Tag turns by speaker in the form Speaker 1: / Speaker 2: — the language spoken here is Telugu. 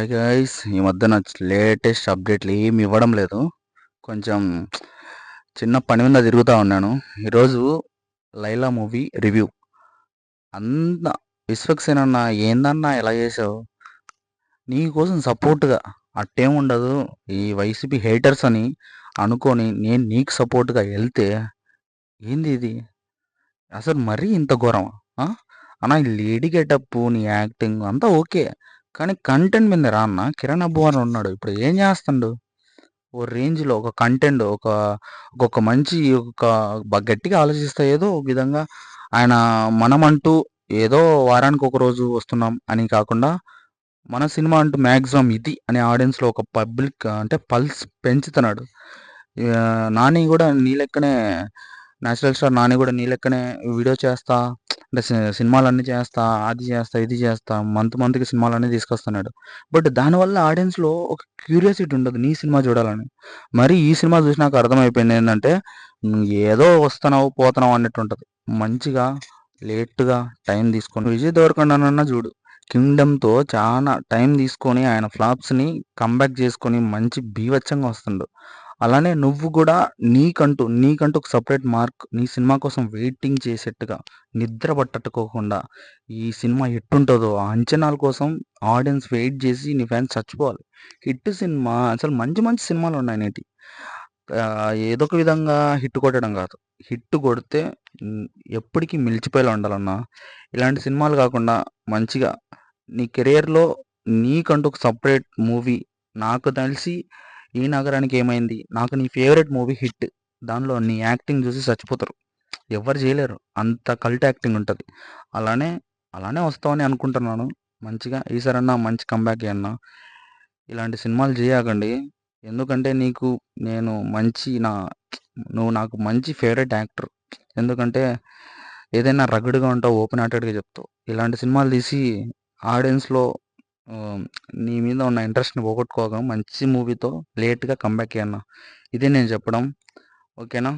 Speaker 1: హాయ్ గైస్ ఈ మధ్యన లేటెస్ట్ అప్డేట్లు ఏమి ఇవ్వడం లేదు. కొంచెం చిన్న పని మీద తిరుగుతూ ఉన్నాను. ఈరోజు లైలా మూవీ రివ్యూ. అంత విశ్వక్సేన్ అన్న ఏందన్నా ఎలా చేసావు? నీకోసం సపోర్ట్గా అట్టేం ఉండదు. ఈ వైసీపీ హేటర్స్ అని అనుకొని నేను నీకు సపోర్ట్గా వెళ్తే ఏంది ఇది? అసలు మరీ ఇంత ఘోరమా? అన్నా అన్న ఈ లేడీ గెటప్ నీ యాక్టింగ్ అంతా ఓకే. కానీ కంటెంట్ మీద రా అన్న కిరణ్ అబ్బువార్ ఉన్నాడు. ఇప్పుడు ఏం చేస్తాడు? ఓ రేంజ్లో ఒక కంటెంట్ ఒక ఒక మంచి ఒక గట్టిగా ఆలోచిస్తే ఏదో ఒక విధంగా ఆయన మనమంటూ ఏదో వారానికి ఒక రోజు వస్తున్నాం అని కాకుండా మన సినిమా అంటూ మ్యాక్సిమం ఇది అనే ఆడియన్స్లో ఒక పబ్లిక్ అంటే పల్స్ పెంచుతున్నాడు. నాని కూడా నీ లెక్కనే నేచురల్ స్టార్ నాని కూడా నీ లెక్కనే వీడియో చేస్తా అంటే సినిమాలన్నీ చేస్తా అది చేస్తా ఇది చేస్తా మంత్ మంత్కి సినిమాలన్నీ తీసుకొస్తున్నాడు. బట్ దానివల్ల ఆడియన్స్లో ఒక క్యూరియాసిటీ ఉండదు నీ సినిమా చూడాలని. మరి ఈ సినిమా చూసినాక అర్థమైపోయింది ఏంటంటే ఏదో వస్తున్నావు పోతున్నావు అన్నట్టు ఉంటుంది మంచిగా లేట్గా టైం తీసుకొని విజయ్ దేవరకొండనన్నా చూడు కింగ్డమ్తో చాలా టైం తీసుకొని ఆయన ఫ్లాప్స్ని కంబ్యాక్ చేసుకొని మంచి బీవచ్చంగా వస్తుండు. అలానే నువ్వు కూడా నీకంటూ నీకంటూ ఒక సపరేట్ మార్క్ నీ సినిమా కోసం వెయిటింగ్ చేసేట్టుగా నిద్ర పట్టట్టుకోకుండా ఈ సినిమా ఎట్టుంటుందో ఆ అంచనాల కోసం ఆడియన్స్ వెయిట్ చేసి నీ ఫ్యాన్స్ చచ్చిపోవాలి. హిట్ సినిమా అసలు మంచి మంచి సినిమాలు ఉన్నాయి నేటి. ఏదో ఒక విధంగా హిట్ కొట్టడం కాదు. హిట్ కొడితే ఎప్పటికీ మిలిచిపోయేలా ఉండాలన్నా ఇలాంటి సినిమాలు కాకుండా మంచిగా నీ కెరియర్లో నీకంటూ ఒక సపరేట్ మూవీ నాకు తెలిసి ఈ నగరానికి ఏమైంది? నాకు నీ ఫేవరెట్ మూవీ హిట్. దానిలో నీ యాక్టింగ్ చూసి చచ్చిపోతారు. ఎవరు చేయలేరు. అంత కల్ట్ యాక్టింగ్ ఉంటుంది. అలానే అలానే వస్తావని అనుకుంటున్నాను. మంచిగా ఈసారన్నా మంచి కంబ్యాక్ అన్నా. ఇలాంటి సినిమాలు చేయకండి. ఎందుకంటే నీకు నేను మంచి నా నువ్వు నాకు మంచి ఫేవరెట్ యాక్టర్. ఎందుకంటే ఏదైనా రగడ్గా ఉంటావు ఓపెన్ హార్టెడ్గా చెప్తావు. ఇలాంటి సినిమాలు తీసి ఆడియన్స్లో నీ మీద ఉన్న ఇంట్రెస్ట్ని పోగొట్టుకోగా మంచి మూవీతో లేట్గా కంబ్యాక్ అయ్యన్న. ఇదే నేను చెప్పడం. ఓకేనా?